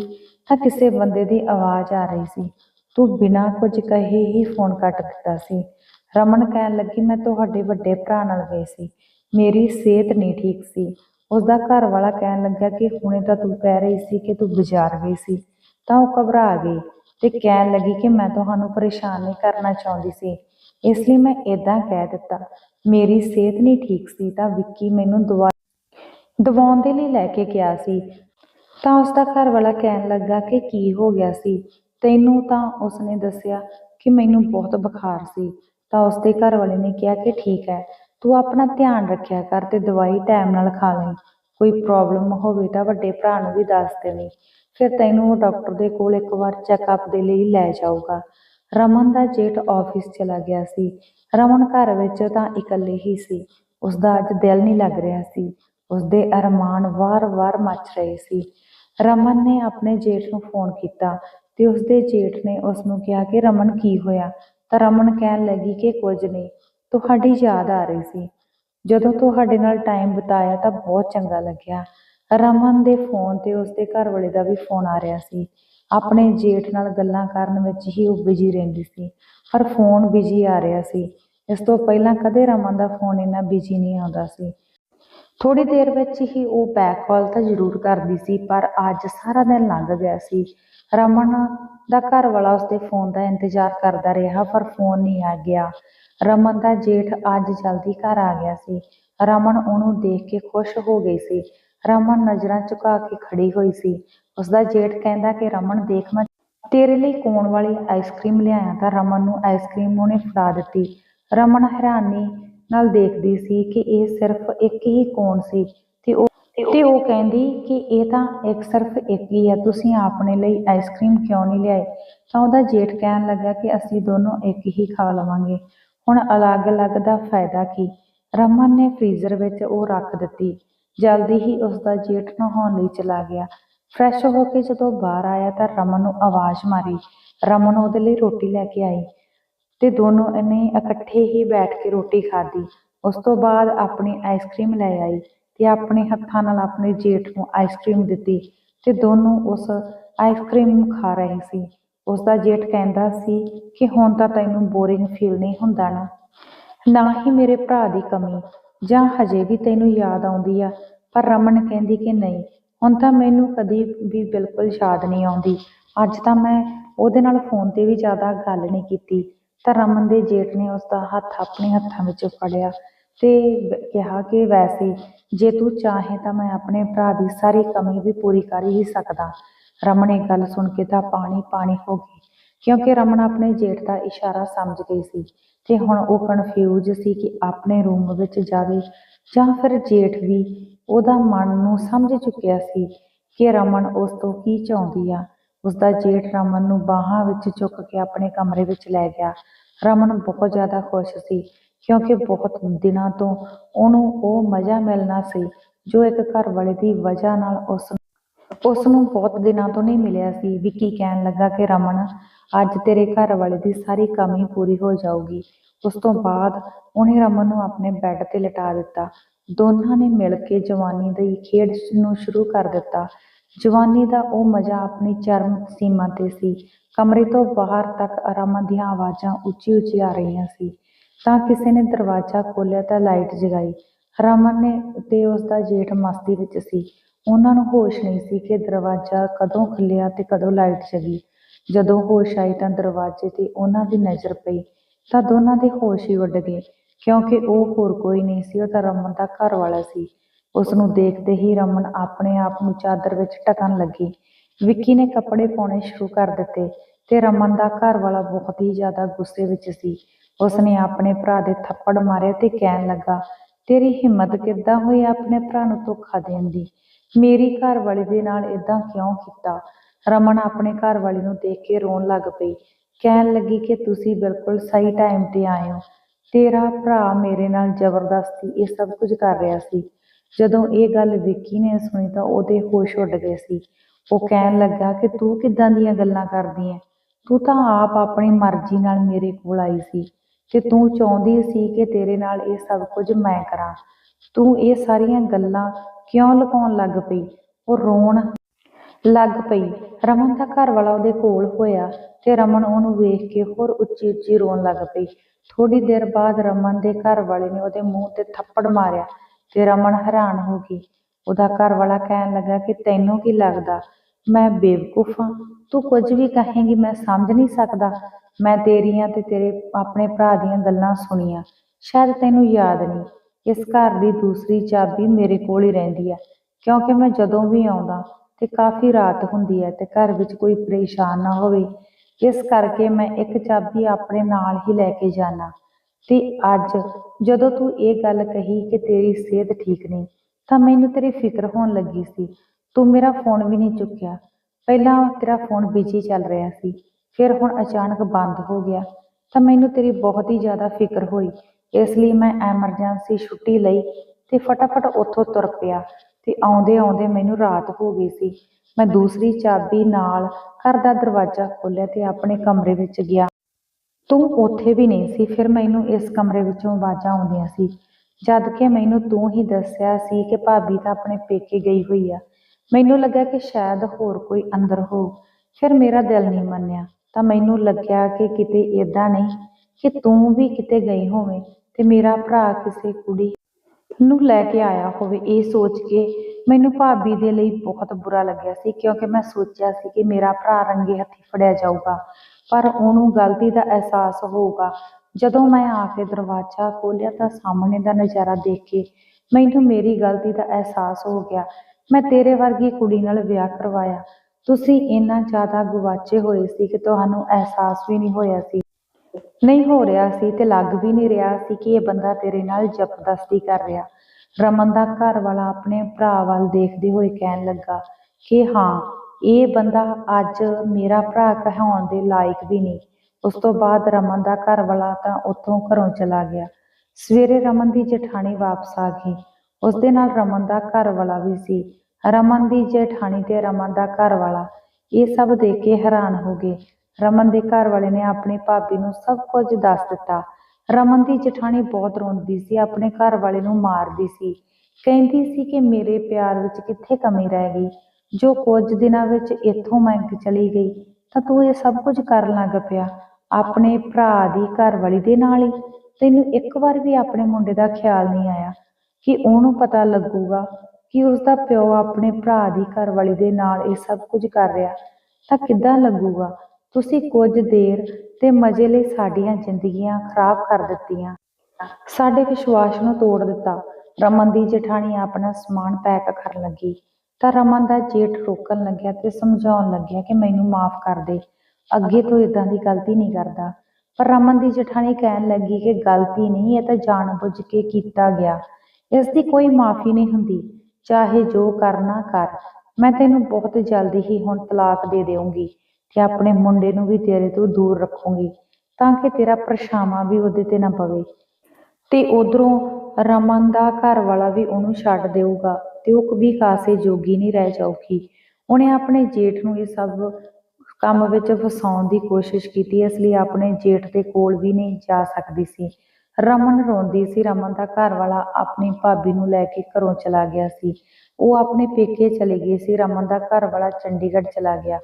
ਤਾਂ ਕਿਸੇ ਬੰਦੇ ਦੀ ਆਵਾਜ਼ ਆ ਰਹੀ ਸੀ। ਤੂੰ ਬਿਨਾਂ ਕੁਝ ਕਹੇ ਹੀ ਫੋਨ ਕੱਟ ਦਿੱਤਾ ਸੀ। ਰਮਨ ਕਹਿਣ ਲੱਗੀ, ਮੈਂ ਤੁਹਾਡੇ ਵੱਡੇ ਭਰਾ ਨਾਲ ਗਈ ਸੀ। ਮੇਰੀ ਸਿਹਤ ਨਹੀਂ ਠੀਕ ਸੀ। ਉਸਦਾ ਘਰ ਵਾਲਾ ਕਹਿਣ ਲੱਗਾ ਕਿ ਹੁਣੇ ਤਾਂ ਤੂੰ ਕਹਿ ਰਹੀ ਸੀ ਕਿ ਤੂੰ ਬਾਜ਼ਾਰ ਗਈ ਸੀ, ਤਾਂ ਉਹ ਘਬਰਾ ਗਈ ਤੇ ਕਹਿਣ ਲੱਗੀ ਕਿ ਮੈਂ ਤੁਹਾਨੂੰ ਪਰੇਸ਼ਾਨ ਨਹੀਂ ਕਰਨਾ ਚਾਹੁੰਦੀ ਸੀ, ਇਸ ਲਈ ਮੈਂ ਇਦਾਂ ਕਹਿ ਦਿੱਤਾ, ਮੇਰੀ ਸਿਹਤ ਨਹੀਂ ਠੀਕ ਸੀ ਤਾਂ ਵਿੱਕੀ ਮੈਨੂੰ ਦਵਾ, ਦਵਾਉਣ ਦੇ ਲਈ ਲੈ ਕੇ ਗਿਆ ਸੀ, ਤਾਂ ਉਸਦਾ ਘਰ ਵਾਲਾ ਕਹਿਣ ਲੱਗਾ ਕਿ ਕੀ ਹੋ ਗਿਆ ਸੀ, ਤੈਨੂੰ ਤਾਂ ਉਸਨੇ ਦੱਸਿਆ ਕਿ ਮੈਨੂੰ ਬਹੁਤ ਬੁਖਾਰ ਸੀ, ਤਾਂ ਉਸਦੇ ਘਰ ਵਾਲੇ ਨੇ ਕਿਹਾ ਕਿ ਠੀਕ ਹੈ ਤੂੰ ਆਪਣਾ ਧਿਆਨ ਰੱਖਿਆ ਕਰ ਤੇ ਦਵਾਈ ਟਾਈਮ ਨਾਲ ਖਾ ਲਈ। ਕੋਈ ਪ੍ਰੋਬਲਮ ਹੋਵੇ ਤਾਂ ਵੱਡੇ ਭਰਾ ਨੂੰ ਵੀ ਦੱਸ ਦੇਵੀਂ। ਫਿਰ ਤੈਨੂੰ ਉਹ ਡਾਕਟਰ ਦੇ ਕੋਲ ਇੱਕ ਵਾਰ ਚੈੱਕਅਪ ਦੇ ਲਈ ਲੈ ਜਾਊਗਾ। ਰਮਨ ਦਾ ਜੇਠ ਆਫਿਸ ਚਲਾ ਗਿਆ ਸੀ। ਰਮਨ ਘਰ ਵਿੱਚ ਤਾਂ ਇਕੱਲੇ ਹੀ ਸੀ। ਉਸਦਾ ਅੱਜ ਦਿਲ ਨਹੀਂ ਲੱਗ ਰਿਹਾ ਸੀ। ਉਸਦੇ ਅਰਮਾਨ ਵਾਰ-ਵਾਰ ਮੱਚ ਰਹੇ ਸੀ। ਰਮਨ ਨੇ ਆਪਣੇ ਜੇਠ ਨੂੰ ਫੋਨ ਕੀਤਾ ਤੇ ਉਸਦੇ ਜੇਠ ਨੇ ਉਸ ਨੂੰ ਕਿਹਾ ਕਿ ਰਮਨ ਕੀ ਹੋਇਆ? ਤਾਂ ਰਮਨ ਕਹਿਣ ਲੱਗੀ ਕਿ ਕੁਝ ਨਹੀਂ। ਤੁਹਾਡੀ ਯਾਦ ਆ ਰਹੀ ਸੀ। ਜਦੋਂ ਤੁਹਾਡੇ ਨਾਲ ਟਾਈਮ ਬਿਤਾਇਆ ਤਾਂ ਬਹੁਤ ਚੰਗਾ ਲੱਗਿਆ। ਰਮਨ ਦੇ ਫੋਨ ਤੇ ਉਸਦੇ ਘਰ ਵਾਲੇ ਦਾ ਵੀ ਫੋਨ ਆ ਰਿਹਾ ਸੀ। ਆਪਣੇ ਜੇਠ ਨਾਲ ਗੱਲਾਂ ਕਰਨ ਵਿੱਚ ਹੀ ਉਹ ਬਿਜ਼ੀ ਰਹਿੰਦੀ ਸੀ। ਪਰ ਫੋਨ ਬਿਜ਼ੀ ਆ ਰਿਹਾ ਸੀ। ਇਸ ਤੋਂ ਪਹਿਲਾਂ ਕਦੇ ਰਮਨ ਦਾ ਫੋਨ ਇੰਨਾ ਬਿਜ਼ੀ ਨਹੀਂ ਆਉਂਦਾ ਸੀ। ਥੋੜੀ ਦੇਰ ਵਿੱਚ ਹੀ ਉਹ ਬੈਕ ਕਾਲ ਤਾਂ ਜ਼ਰੂਰ ਕਰਦੀ ਸੀ ਪਰ ਅੱਜ ਸਾਰਾ ਦਿਨ ਲੰਘ ਗਿਆ ਸੀ। ਰਮਨ ਦਾ ਘਰ ਵਾਲਾ ਉਸਦੇ ਫੋਨ ਦਾ ਇੰਤਜ਼ਾਰ ਕਰਦਾ ਰਿਹਾ, ਪਰ ਫੋਨ ਨਹੀਂ ਆ ਗਿਆ। ਰਮਨ ਦਾ ਜੇਠ ਅੱਜ ਜਲਦੀ ਘਰ ਆ ਗਿਆ ਸੀ। ਰਮਨ ਉਹਨੂੰ ਦੇਖ ਕੇ ਖੁਸ਼ ਹੋ ਗਈ ਸੀ। ਰਮਨ ਨਜ਼ਰਾਂ ਝੁਕਾ ਕੇ ਖੜੀ ਹੋਈ ਸੀ। ਉਸਦਾ ਜੇਠ ਕਹਿੰਦਾ ਕਿ, ਰਮਨ, ਦੇਖ ਮੈਂ ਤੇਰੇ ਲਈ ਕੋਣ ਵਾਲੀ ਆਈਸਕ੍ਰੀਮ ਲਿਆਇਆ ਤਾਂ ਰਮਨ ਨੂੰ ਆਈਸਕ੍ਰੀਮ ਉਹਨੇ ਫੜਾ ਦਿੱਤੀ। ਰਮਨ ਹੈਰਾਨੀ ਨਾਲ ਦੇਖਦੀ ਸੀ ਕਿ ਇਹ ਸਿਰਫ ਇੱਕ ਹੀ ਕੋਣ ਸੀ। ਤੇ ਉਹ ਕਹਿੰਦੀ ਕਿ ਇਹ ਤਾਂ ਇੱਕ ਸਿਰਫ ਇੱਕ ਹੀ ਆ ਤੁਸੀਂ ਆਪਣੇ ਲਈ ਆਈਸਕ੍ਰੀਮ ਕਿਉਂ ਨਹੀਂ ਲਿਆਏ? ਤਾਂ ਉਹਦਾ ਜੇਠ ਕਹਿਣ ਲੱਗਾ ਕਿ ਅਸੀਂ ਦੋਨੋਂ ਇੱਕ ਹੀ ਖਾ ਲਵਾਂਗੇ। ਹੁਣ ਅਲੱਗ-ਅਲੱਗ ਦਾ ਫਾਇਦਾ ਕੀ? ਰਮਨ ਨੇ ਫ੍ਰੀਜ਼ਰ ਵਿੱਚ ਉਹ ਰੱਖ ਦਿੱਤੀ। ਜਲਦੀ ਹੀ ਉਸਦਾ ਜੇਠ ਨਹਾਉਣ ਲਈ ਚਲਾ ਗਿਆ। ਫਰੈਸ਼ ਹੋ ਕੇ ਜਦੋਂ ਬਾਹਰ ਆਇਆ ਤਾਂ ਰਮਨ ਨੂੰ ਆਵਾਜ਼ ਮਾਰੀ। ਰਮਨ ਉਹਦੇ ਲਈ ਰੋਟੀ ਲੈ ਕੇ ਆਈ ਤੇ ਦੋਨੋਂ ਨੇ ਇਕੱਠੇ ਹੀ ਬੈਠ ਕੇ ਰੋਟੀ ਖਾਧੀ। ਉਸ ਤੋਂ ਬਾਅਦ ਆਪਣੀ ਆਈਸਕ੍ਰੀਮ ਲੈ ਆਈ। ਤੇ ਆਪਣੇ ਹੱਥਾਂ ਨਾਲ ਆਪਣੇ ਜੇਠ ਨੂੰ ਆਈਸਕ੍ਰੀਮ ਦਿੱਤੀ ਤੇ ਦੋਨੋਂ ਉਸ ਆਈਸਕ੍ਰੀਮ ਖਾ ਰਹੇ ਸੀ। ਉਸ ਦਾ ਜੇਠ ਕਹਿੰਦਾ ਸੀ ਕਿ ਹੁਣ ਤਾਂ ਤੈਨੂੰ ਬੋਰਿੰਗ ਫੀਲ ਨਹੀਂ ਹੁੰਦਾ ਨਾ। ਨਾ ਹੀ ਮੇਰੇ ਭਰਾ ਦੀ ਕਮੀ, ਜਾਂ ਹਜੇ ਵੀ ਤੈਨੂੰ ਯਾਦ ਆਉਂਦੀ ਆ, ਪਰ ਰਮਨ ਕਹਿੰਦੀ ਕਿ ਨਹੀਂ, ਹੁਣ ਤਾਂ ਮੈਨੂੰ ਕਦੀ ਵੀ ਬਿਲਕੁਲ ਯਾਦ ਨਹੀਂ ਆਉਂਦੀ। ਅੱਜ ਤਾਂ ਮੈਂ ਉਹਦੇ ਨਾਲ ਫੋਨ ਤੇ ਵੀ ਜ਼ਿਆਦਾ ਗੱਲ ਨਹੀਂ ਕੀਤੀ, ਤਾਂ ਰਮਨ ਦੇ ਜੇਠ ਨੇ ਉਸ ਦਾ ਹੱਥ ਆਪਣੇ ਹੱਥਾਂ ਵਿੱਚ ਫੜਿਆ। ਤੇ ਕਿਹਾ ਕਿ ਵੈਸੇ ਜੇ ਤੂੰ ਚਾਹੇ ਤਾਂ ਮੈਂ ਆਪਣੇ ਭਰਾ ਦੀ ਸਾਰੀ ਕਮੀ ਵੀ ਪੂਰੀ ਕਰ ਹੀ ਸਕਦਾ। ਰਮਨ ਇਹ ਗੱਲ ਸੁਣ ਕੇ ਤਾਂ ਪਾਣੀ ਪਾਣੀ ਹੋ ਗਈ, ਕਿਉਂਕਿ ਰਮਨ ਆਪਣੇ ਜੇਠ ਦਾ ਇਸ਼ਾਰਾ ਸਮਝ ਗਈ ਸੀ ਤੇ ਹੁਣ ਉਹ ਕਨਫਿਊਜ਼ ਸੀ ਕਿ ਆਪਣੇ ਰੂਮ ਵਿੱਚ ਜਾਵੇ ਜਾਂ ਫਿਰ ਜੇਠ ਵੀ ਉਹਦਾ ਮਨ ਨੂੰ ਸਮਝ ਚੁੱਕਿਆ ਸੀ ਕਿ ਰਮਨ ਉਸ ਤੋਂ ਕੀ ਚਾਹੁੰਦੀ ਆ। ਉਸ ਦਾ ਜੇਠ ਰਮਨ ਨੂੰ ਬਾਹਾਂ ਵਿੱਚ ਚੁੱਕ ਕੇ ਆਪਣੇ ਕਮਰੇ ਵਿੱਚ ਲੈ ਗਿਆ। ਰਮਨ ਬਹੁਤ ਜ਼ਿਆਦਾ ਖੁਸ਼ ਸੀ ਕਿਉਂਕਿ ਬਹੁਤ ਦਿਨਾਂ ਤੋਂ ਉਹਨੂੰ ਉਹ ਮਜ਼ਾ ਮਿਲਣਾ ਸੀ, ਜੋ ਇੱਕ ਘਰ ਵਾਲੇ ਦੀ ਵਜ੍ਹਾ ਨਾਲ ਉਸ ਉਸ ਨੂੰ ਬਹੁਤ ਦਿਨਾਂ ਤੋਂ ਨਹੀਂ ਮਿਲਿਆ ਸੀ। ਵਿੱਕੀ ਕਹਿਣ ਲੱਗਾ ਕਿ, ਰਮਨ, ਅੱਜ ਤੇਰੇ ਘਰ ਵਾਲੇ ਦੀ ਸਾਰੀ ਕਮੀ ਪੂਰੀ ਹੋ ਜਾਊਗੀ। ਉਸ ਤੋਂ ਬਾਅਦ ਉਹਨੇ ਰਮਨ ਨੂੰ ਆਪਣੇ ਬੈੱਡ ਤੇ ਲਿਟਾ ਦਿੱਤਾ। ਦੋਨਾਂ ਨੇ ਮਿਲ ਕੇ ਜਵਾਨੀ ਦੀ ਖੇਡ ਨੂੰ ਸ਼ੁਰੂ ਕਰ ਦਿੱਤਾ। ਜਵਾਨੀ ਦਾ ਉਹ ਮਜ਼ਾ ਆਪਣੀ ਚਰਮ ਸੀਮਾ ਤੇ ਸੀ। ਕਮਰੇ ਤੋਂ ਬਾਹਰ ਤੱਕ ਰਮਨ ਦੀਆਂ ਆਵਾਜ਼ਾਂ ਉੱਚੀ ਉੱਚੀ ਆ ਰਹੀਆਂ ਸੀ। ਤਾਂ ਕਿਸੇ ਨੇ ਦਰਵਾਜ਼ਾ ਖੋਲ੍ਹਿਆ ਤਾਂ ਲਾਈਟ ਜਗਾਈ। ਰਮਨ ਨੇ ਤੇ ਉਸ ਦਾ ਜੇਠ ਮਸਤੀ ਵਿੱਚ ਸੀ। ਉਹਨਾਂ ਨੂੰ ਹੋਸ਼ ਨਹੀਂ ਸੀ ਕਿ ਦਰਵਾਜ਼ਾ ਕਦੋਂ ਖੁੱਲਿਆ ਤੇ ਕਦੋਂ ਲਾਈਟ ਜਗੀ। ਜਦੋਂ ਹੋਸ਼ ਆਈ ਤਾਂ ਦਰਵਾਜ਼ੇ ਤੇ ਉਹਨਾਂ ਦੀ ਨਜ਼ਰ ਪਈ ਤਾਂ ਦੋਨਾਂ ਦੇ ਹੋਸ਼ ਹੀ ਉੱਡ ਗਏ। ਕਿਉਂਕਿ ਉਹ ਹੋਰ ਕੋਈ ਨਹੀਂ ਸੀ, ਉਹ ਤਾਂ ਰਮਨ ਦਾ ਘਰ ਵਾਲਾ ਸੀ। ਉਸ ਨੂੰ ਦੇਖਦੇ ਹੀ ਰਮਨ ਆਪਣੇ ਆਪ ਨੂੰ ਚਾਦਰ ਵਿੱਚ ਢਕਣ ਲੱਗੀ। ਵਿੱਕੀ ਨੇ ਕੱਪੜੇ ਪਾਉਣੇ ਸ਼ੁਰੂ ਕਰ ਦਿੱਤੇ। ਤੇ ਰਮਨ ਦਾ ਘਰ ਵਾਲਾ ਬਹੁਤ ਹੀ ਜ਼ਿਆਦਾ ਗੁੱਸੇ ਵਿੱਚ ਸੀ। ਉਸਨੇ ਆਪਣੇ ਭਰਾ ਦੇ ਥੱਪੜ ਮਾਰੇ ਤੇ ਕਹਿਣ ਲੱਗਾ, ਤੇਰੀ ਹਿੰਮਤ ਕਿੱਦਾਂ ਹੋਈ ਆਪਣੇ ਭਰਾ ਨੂੰ ਧੋਖਾ ਦੇਣ ਦੀ? ਮੇਰੀ ਘਰ ਵਾਲੇ ਦੇ ਨਾਲ ਇਦਾਂ ਕਿਉਂ ਕੀਤਾ? ਰਮਨ ਆਪਣੇ ਘਰ ਵਾਲੀ ਨੂੰ ਦੇਖ ਕੇ ਰੋਣ ਲੱਗ ਪਈ। ਕਹਿਣ ਲੱਗੀ ਕਿ ਤੁਸੀਂ ਬਿਲਕੁਲ ਸਹੀ ਟਾਈਮ ਤੇ ਆਏ ਹੋ। ਤੇਰਾ ਭਰਾ ਮੇਰੇ ਨਾਲ ਜ਼ਬਰਦਸਤੀ ਇਹ ਸਭ ਕੁਝ ਕਰ ਰਿਹਾ ਸੀ। ਜਦੋਂ ਇਹ ਗੱਲ ਵਿੱਕੀ ਨੇ ਸੁਣੀ ਤਾਂ ਉਹਦੇ ਹੋਸ਼ ਉੱਡ ਗਏ ਸੀ। ਉਹ ਕਹਿਣ ਲੱਗਾ ਕਿ ਤੂੰ ਕਿੱਦਾਂ ਦੀਆਂ ਗੱਲਾਂ ਕਰਦੀ ਐ? ਤੂੰ ਤਾਂ ਆਪ ਆਪਣੀ ਮਰਜ਼ੀ ਨਾਲ ਮੇਰੇ ਕੋਲ ਆਈ ਸੀ ਤੇ ਤੂੰ ਚਾਹੁੰਦੀ ਸੀ ਕਿ ਤੇਰੇ ਨਾਲ ਇਹ ਸਭ ਕੁਝ ਮੈਂ ਕਰਾਂ। ਤੂੰ ਇਹ ਸਾਰੀਆਂ ਗੱਲਾਂ ਕਿਉਂ ਲੁਕਾਉਣ ਲੱਗ ਪਈ? ਉਹ ਰੋਣ ਲੱਗ ਪਈ। ਰਮਨ ਦਾ ਘਰ ਵਾਲਾ ਉਹਦੇ ਕੋਲ ਹੋਇਆ ਤੇ ਰਮਨ ਉਹਨੂੰ ਵੇਖ ਕੇ ਹੋਰ ਉੱਚੀ ਉੱਚੀ ਰੋਣ ਲੱਗ ਪਈ। ਥੋੜੀ ਦੇਰ ਬਾਅਦ ਰਮਨ ਦੇ ਘਰ ਵਾਲੇ ਨੇ ਉਹਦੇ ਮੂੰਹ ਤੇ ਥੱਪੜ ਮਾਰਿਆ ਤੇ ਰਮਨ ਹੈਰਾਨ ਹੋ ਗਈ। ਉਹਦਾ ਘਰ ਵਾਲਾ ਕਹਿਣ ਲੱਗਾ ਕਿ ਤੈਨੂੰ ਕੀ ਲੱਗਦਾ? ਮੈਂ ਬੇਵਕੂਫ ਹਾਂ। ਤੂੰ ਕੁਝ ਵੀ ਕਹੇਂਗੀ, ਮੈਂ ਸਮਝ ਨਹੀਂ ਸਕਦਾ। ਮੈਂ ਤੇਰੀਆਂ ਤੇ ਤੇਰੇ ਆਪਣੇ ਭਰਾ ਦੀਆਂ ਗੱਲਾਂ ਸੁਣੀਆਂ। ਸ਼ਾਇਦ ਤੈਨੂੰ ਯਾਦ ਨਹੀਂ ਇਸ ਘਰ ਦੀ ਦੂਸਰੀ ਚਾਬੀ ਮੇਰੇ ਕੋਲ ਹੀ ਰਹਿੰਦੀ ਆ। ਕਿਉਂਕਿ ਮੈਂ ਜਦੋਂ ਵੀ ਆਉਂਦਾ ਤੇ ਕਾਫੀ ਰਾਤ ਹੁੰਦੀ ਹੈ ਤੇ ਘਰ ਵਿੱਚ ਕੋਈ ਪਰੇਸ਼ਾਨ ਨਾ ਹੋਵੇ, ਇਸ ਕਰਕੇ ਮੈਂ ਇੱਕ ਚਾਬੀ ਆਪਣੇ ਨਾਲ ਹੀ ਲੈ ਕੇ ਜਾਣਾ ਤੇ ਅੱਜ ਜਦੋਂ ਤੂੰ ਇਹ ਗੱਲ ਕਹੀ ਕਿ ਤੇਰੀ ਸਿਹਤ ਠੀਕ ਨਹੀਂ, ਤਾਂ ਮੈਨੂੰ ਤੇਰੀ ਫਿਕਰ ਹੋਣ ਲੱਗੀ ਸੀ। ਤੂੰ ਮੇਰਾ ਫੋਨ ਵੀ ਨਹੀਂ ਚੁੱਕਿਆ। ਪਹਿਲਾਂ ਤੇਰਾ ਫੋਨ ਬਿਜ਼ੀ ਚੱਲ ਰਿਹਾ ਸੀ, ਫਿਰ ਹੁਣ ਅਚਾਨਕ ਬੰਦ ਹੋ ਗਿਆ। ਤਾਂ ਮੈਨੂੰ ਤੇਰੀ ਬਹੁਤ ਹੀ ਜ਼ਿਆਦਾ ਫਿਕਰ ਹੋਈ। ਇਸ ਲਈ ਮੈਂ ਐਮਰਜੈਂਸੀ ਛੁੱਟੀ ਲਈ ਤੇ ਫਟਾਫਟ ਉੱਥੋਂ ਤੁਰ ਪਿਆ ਤੇ ਆਉਂਦੇ ਆਉਂਦੇ ਮੈਨੂੰ ਰਾਤ ਹੋ ਗਈ ਸੀ। ਮੈਂ ਦੂਸਰੀ ਚਾਬੀ ਨਾਲ ਘਰ ਦਾ ਦਰਵਾਜ਼ਾ ਖੋਲ੍ਹਿਆ ਤੇ ਆਪਣੇ ਕਮਰੇ ਵਿੱਚ ਗਿਆ। ਤੂੰ ਉੱਥੇ ਵੀ ਨਹੀਂ ਸੀ, ਫਿਰ ਮੈਨੂੰ ਇਸ ਕਮਰੇ ਵਿੱਚੋਂ ਆਵਾਜ਼ਾਂ ਆਉਂਦੀਆਂ ਸੀ। ਜਦ ਕਿ ਮੈਨੂੰ ਤੂੰ ਹੀ ਦੱਸਿਆ ਸੀ ਕਿ ਭਾਬੀ ਤਾਂ ਆਪਣੇ ਪੇਕੇ ਗਈ ਹੋਈ ਆ। ਮੈਨੂੰ ਲੱਗਾ ਕਿ ਸ਼ਾਇਦ ਹੋਰ ਕੋਈ ਅੰਦਰ ਹੋ। ਫਿਰ ਮੇਰਾ ਦਿਲ ਨਹੀਂ ਮੰਨਿਆ। ਤਾਂ ਮੈਨੂੰ ਲੱਗਿਆ ਕਿ ਕਿਤੇ ਏਦਾਂ ਨਹੀਂ ਕਿ ਤੂੰ ਵੀ ਕਿਤੇ ਗਈ ਹੋਵੇਂ ਤੇ ਮੇਰਾ ਭਰਾ ਕਿਸੇ ਕੁੜੀ ਨੂੰ ਲੈ ਕੇ ਆਇਆ ਹੋਵੇ। ਇਹ ਸੋਚ ਕੇ ਮੈਨੂੰ ਭਾਬੀ ਦੇ ਲਈ ਬਹੁਤ ਬੁਰਾ ਲੱਗਿਆ ਸੀ, ਕਿਉਂਕਿ ਮੈਂ ਸੋਚਿਆ ਸੀ ਕਿ ਮੇਰਾ ਭਰਾ ਰੰਗੇ ਹੱਥੀ ਫੜਿਆ ਜਾਊਗਾ। ਪਰ ਉਹਨੂੰ ਗਲਤੀ ਦਾ ਅਹਿਸਾਸ ਹੋਊਗਾ। ਜਦੋਂ ਮੈਂ ਆ ਕੇ ਦਰਵਾਜ਼ਾ ਖੋਲ੍ਹਿਆ ਤਾਂ ਸਾਹਮਣੇ ਦਾ ਨਜ਼ਾਰਾ ਦੇਖ ਕੇ ਮੈਨੂੰ ਮੇਰੀ ਗਲਤੀ ਦਾ ਅਹਿਸਾਸ ਹੋ ਗਿਆ। ਮੈਂ ਤੇਰੇ ਵਰਗੀ ਕੁੜੀ ਨਾਲ ਵਿਆਹ ਕਰਵਾਇਆ। ਤੁਸੀਂ ਇੰਨਾ ਜ਼ਿਆਦਾ ਗੁਆਚੇ ਹੋਏ ਸੀ ਕਿ ਤੁਹਾਨੂੰ ਅਹਿਸਾਸ ਵੀ ਨਹੀਂ ਹੋਇਆ ਸੀ। ਨਹੀਂ ਹੋ ਰਿਹਾ ਸੀ ਤੇ ਲੱਗ ਵੀ ਨਹੀਂ ਰਿਹਾ ਸੀ ਕਿ ਇਹ ਬੰਦਾ ਤੇਰੇ ਨਾਲ ਜ਼ਬਰਦਸਤੀ ਕਰ ਰਿਹਾ। ਰਮਨ ਦਾ ਘਰ ਵਾਲਾ ਆਪਣੇ ਭਰਾ ਵੱਲ ਦੇਖਦੇ ਹੋਏ ਕਹਿਣ ਲੱਗਾ ਕਿ ਹਾਂ, ਇਹ ਬੰਦਾ ਅੱਜ ਮੇਰਾ ਭਰਾ ਕਹਾਉਣ ਦੇ ਲਾਇਕ ਵੀ ਨਹੀਂ। ਉਸ ਤੋਂ ਬਾਅਦ ਰਮਨ ਦਾ ਘਰ ਵਾਲਾ ਤਾਂ ਉੱਥੋਂ ਘਰੋਂ ਚਲਾ ਗਿਆ। ਸਵੇਰੇ ਰਮਨ ਦੀ ਜਠਾਣੀ ਵਾਪਸ ਆ ਗਈ। ਉਸ ਦੇ ਨਾਲ ਰਮਨ ਦਾ ਘਰ ਵਾਲਾ ਵੀ ਸੀ। ਰਮਨ ਦੀ ਜੇਠਾਣੀ ਤੇ ਰਮਨ ਦਾ ਘਰ ਵਾਲਾ ਇਹ ਸਭ ਦੇਖ ਕੇ ਹੈਰਾਨ ਹੋ ਗਏ। ਰਮਨ ਦੇ ਘਰ ਵਾਲੇ ਨੇ ਆਪਣੀ ਭਾਬੀ ਨੂੰ ਸਭ ਕੁਝ ਦੱਸ ਦਿੱਤਾ। ਰਮਨ ਦੀ ਜਠਾਣੀ ਬਹੁਤ ਰੋਂਦੀ ਸੀ, ਆਪਣੇ ਘਰ ਵਾਲੇ ਨੂੰ ਮਾਰਦੀ ਸੀ। ਕਹਿੰਦੀ ਸੀ ਕਿ ਮੇਰੇ ਪਿਆਰ ਵਿੱਚ ਕਿੱਥੇ ਕਮੀ ਰਹਿ ਗਈ? ਜੋ ਕੁਝ ਦਿਨਾਂ ਵਿੱਚ ਇੱਥੋਂ ਮੈਂ ਚਲੀ ਗਈ, ਤਾਂ ਤੂੰ ਇਹ ਸਭ ਕੁਝ ਕਰਨ ਲੱਗ ਪਿਆ। ਆਪਣੇ ਭਰਾ ਦੀ ਘਰ ਵਾਲੀ ਦੇ ਨਾਲ ਹੀ। ਤੈਨੂੰ ਇੱਕ ਵਾਰ ਵੀ ਆਪਣੇ ਮੁੰਡੇ ਦਾ ਖਿਆਲ ਨਹੀਂ ਆਇਆ। ਕਿ ਉਹਨੂੰ ਪਤਾ ਲੱਗੂਗਾ ਕਿ ਉਸ ਦਾ ਪਿਓ ਆਪਣੇ ਭਰਾ ਦੀ ਘਰਵਾਲੀ ਦੇ ਨਾਲ ਇਹ ਸਭ ਕੁਝ ਕਰ ਰਿਹਾ। ਤਾਂ ਕਿੱਦਾਂ ਲੱਗੂਗਾ? ਤੁਸੀਂ ਕੁਝ ਦੇਰ ਤੇ ਮਜ਼ੇ ਲਈ ਸਾਡੀਆਂ ਜ਼ਿੰਦਗੀਆਂ ਖਰਾਬ ਕਰ ਦਿੱਤੀਆਂ। ਸਾਡੇ ਵਿਸ਼ਵਾਸ ਨੂੰ ਤੋੜ ਦਿੱਤਾ। ਰਮਨ ਦੀ ਜਠਾਣੀ ਆਪਣਾ ਸਮਾਨ ਪੈਕ ਕਰਨ ਲੱਗੀ। ਤਾਂ ਰਮਨ ਦਾ ਜੇਠ ਰੋਕਣ ਲੱਗਿਆ ਤੇ ਸਮਝਾਉਣ ਲੱਗਿਆ ਕਿ ਮੈਨੂੰ ਮਾਫ ਕਰ ਦੇ। ਅੱਗੇ ਤੋਂ ਇਦਾਂ ਦੀ ਗਲਤੀ ਨਹੀਂ ਕਰਦਾ। ਪਰ ਰਮਨ ਦੀ ਜਠਾਣੀ ਕਹਿਣ ਲੱਗੀ ਕਿ ਗਲਤੀ ਨਹੀਂ, ਇਹ ਤਾਂ ਜਾਣਬੁੱਝ ਕੇ ਕੀਤਾ ਗਿਆ। ਇਸ ਦੀ ਕੋਈ ਮਾਫੀ ਨਹੀਂ ਹੁੰਦੀ। ਚਾਹੇ ਜੋ ਕਰਨਾ ਕਰ, ਮੈਂ ਤੈਨੂੰ ਬਹੁਤ ਜਲਦੀ ਹੀ ਹੁਣ ਤਲਾਕ ਦੇ ਦੇਵਾਂਗੀ ਤੇ ਆਪਣੇ ਮੁੰਡੇ ਨੂੰ ਵੀ ਤੇਰੇ ਤੋਂ ਦੂਰ ਰੱਖੂੰਗੀ ਤਾਂ ਕਿ ਤੇਰਾ ਪਰਛਾਵਾਂ ਵੀ ਉਹਦੇ ਤੇ ਨਾ ਪਵੇ। ਤੇ ਉਧਰੋਂ ਰਮਨ ਦਾ ਘਰ ਵਾਲਾ ਵੀ ਉਹਨੂੰ ਛੱਡ ਦੇਊਗਾ ਤੇ ਉਹ ਵੀ ਕਾਸੇ ਜੋਗੀ ਨਹੀਂ ਰਹਿ ਜਾਊਗੀ। ਉਹਨੇ ਆਪਣੇ ਜੇਠ ਨੂੰ ਇਹ ਸਭ ਕੰਮ ਵਿੱਚ ਫਸਾਉਣ ਦੀ ਕੋਸ਼ਿਸ਼ ਕੀਤੀ, ਇਸ ਲਈ ਆਪਣੇ ਜੇਠ ਦੇ ਕੋਲ ਵੀ ਨਹੀਂ ਜਾ ਸਕਦੀ ਸੀ। ਰਮਨ ਰੋਂਦੀ ਸੀ। ਰਮਨ ਦਾ ਘਰ ਵਾਲਾ ਆਪਣੀ ਭਾਬੀ ਨੂੰ ਲੈ ਕੇ ਘਰੋਂ ਚਲਾ ਗਿਆ ਸੀ। ਉਹ ਆਪਣੇ ਪੇਕੇ ਚਲੇ ਗਈ ਸੀ। ਰਮਨ ਦਾ ਘਰ ਵਾਲਾ ਚੰਡੀਗੜ੍ਹ ਚਲਾ ਗਿਆ।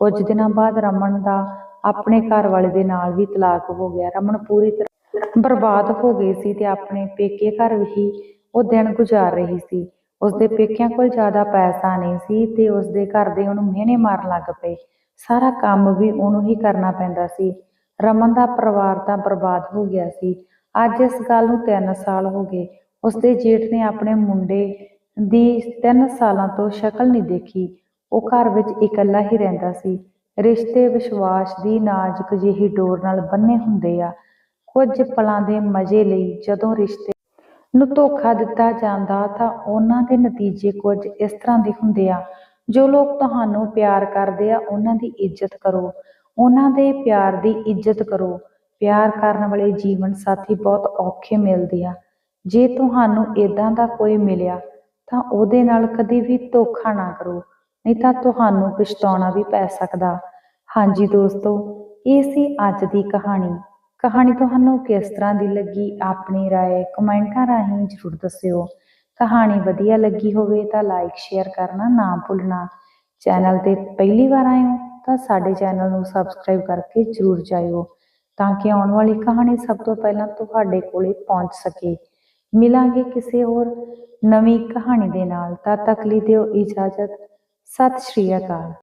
ਕੁਝ ਦਿਨਾਂ ਬਾਅਦ ਰਮਨ ਦਾ ਆਪਣੇ ਘਰ ਵਾਲੇ ਦੇ ਨਾਲ ਵੀ ਤਲਾਕ ਹੋ ਗਿਆ। ਰਮਨ ਪੂਰੀ ਤਰ੍ਹਾਂ ਬਰਬਾਦ ਹੋ ਗਈ ਸੀ ਤੇ ਆਪਣੇ ਪੇਕੇ ਘਰ ਹੀ ਉਹ ਦਿਨ ਗੁਜ਼ਾਰ ਰਹੀ ਸੀ। ਉਸਦੇ ਪੇਕਿਆਂ ਕੋਲ ਜ਼ਿਆਦਾ ਪੈਸਾ ਨਹੀਂ ਸੀ ਤੇ ਉਸਦੇ ਘਰ ਦੇ ਉਹਨੂੰ ਮਿਹਣੇ ਮਾਰਨ ਲੱਗ ਪਏ। ਸਾਰਾ ਕੰਮ ਵੀ ਉਹਨੂੰ ਹੀ ਕਰਨਾ ਪੈਂਦਾ ਸੀ। ਰਮਨ ਦਾ ਪਰਿਵਾਰ ਤਾਂ ਬਰਬਾਦ ਹੋ ਗਿਆ ਸੀ। ਅੱਜ ਇਸ ਗੱਲ ਨੂੰ 3 ਸਾਲ ਹੋ ਗਏ। ਉਸਦੇ ਜੇਠ ਨੇ ਆਪਣੇ ਮੁੰਡੇ ਦੀ 3 ਸਾਲਾਂ ਤੋਂ ਸ਼ਕਲ ਨਹੀਂ ਦੇਖੀ। ਉਹ ਘਰ ਵਿੱਚ ਇਕੱਲਾ ਹੀ ਰਹਿੰਦਾ ਸੀ। ਰਿਸ਼ਤੇ ਵਿਸ਼ਵਾਸ ਦੀ ਨਾਜ਼ੁਕ ਜਿਹੀ ਡੋਰ ਨਾਲ ਬੰਨੇ ਹੁੰਦੇ ਆ। ਕੁਝ ਪਲਾਂ ਦੇ ਮਜ਼ੇ ਲਈ ਜਦੋਂ ਰਿਸ਼ਤੇ ਨੂੰ ਧੋਖਾ ਦਿੱਤਾ ਜਾਂਦਾ ਤਾਂ ਉਹਨਾਂ ਦੇ ਨਤੀਜੇ ਕੁਝ ਇਸ ਤਰ੍ਹਾਂ ਦੇ ਹੁੰਦੇ ਆ। ਜੋ ਲੋਕ ਤੁਹਾਨੂੰ ਪਿਆਰ ਕਰਦੇ ਆ, ਉਹਨਾਂ ਦੀ ਇੱਜ਼ਤ ਕਰੋ। ਉਹਨਾਂ ਦੇ ਪਿਆਰ ਦੀ ਇੱਜ਼ਤ ਕਰੋ। ਪਿਆਰ ਕਰਨ ਵਾਲੇ ਜੀਵਨ ਸਾਥੀ ਬਹੁਤ ਔਖੇ ਮਿਲਦੇ ਆ ਜੇ ਤੁਹਾਨੂੰ ਇਦਾਂ ਦਾ ਕੋਈ ਮਿਲਿਆ ਤਾਂ ਉਹਦੇ ਨਾਲ ਕਦੇ ਵੀ ਧੋਖਾ ਨਾ ਕਰੋ ਨਹੀਂ ਤਾਂ ਤੁਹਾਨੂੰ ਪਛਤਾਉਣਾ ਵੀ ਪੈ ਸਕਦਾ ਹਾਂਜੀ ਦੋਸਤੋ ਇਹ ਸੀ ਅੱਜ ਦੀ ਕਹਾਣੀ ਕਹਾਣੀ ਤੁਹਾਨੂੰ ਕਿਸ ਤਰ੍ਹਾਂ ਦੀ ਲੱਗੀ ਆਪਣੀ رائے ਕਮੈਂਟਾਂ ਰਾਹੀਂ ਜ਼ਰੂਰ ਦੱਸਿਓ ਕਹਾਣੀ ਵਧੀਆ ਲੱਗੀ ਹੋਵੇ ਤਾਂ ਲਾਈਕ ਸ਼ੇਅਰ ਕਰਨਾ ਨਾ ਭੁੱਲਣਾ ਚੈਨਲ ਤੇ ਪਹਿਲੀ ਵਾਰ ਆਏ ਹੋ ਤਾਂ ਸਾਡੇ ਚੈਨਲ ਨੂੰ ਸਬਸਕ੍ਰਾਈਬ ਕਰਕੇ ਜ਼ਰੂਰ ਜਾਇਓ ਤਾਂ ਕਿ ਆਉਣ ਵਾਲੀ ਕਹਾਣੀ ਸਭ ਤੋਂ ਪਹਿਲਾਂ ਤੁਹਾਡੇ ਕੋਲੇ ਪਹੁੰਚ ਸਕੇ। ਮਿਲਾਂਗੇ ਕਿਸੇ ਹੋਰ ਨਵੀਂ ਕਹਾਣੀ ਦੇ ਨਾਲ। ਤਦ ਤੱਕ ਲਈ ਦਿਓ ਇਜਾਜ਼ਤ। ਸਤਿ ਸ਼੍ਰੀ ਅਕਾਲ।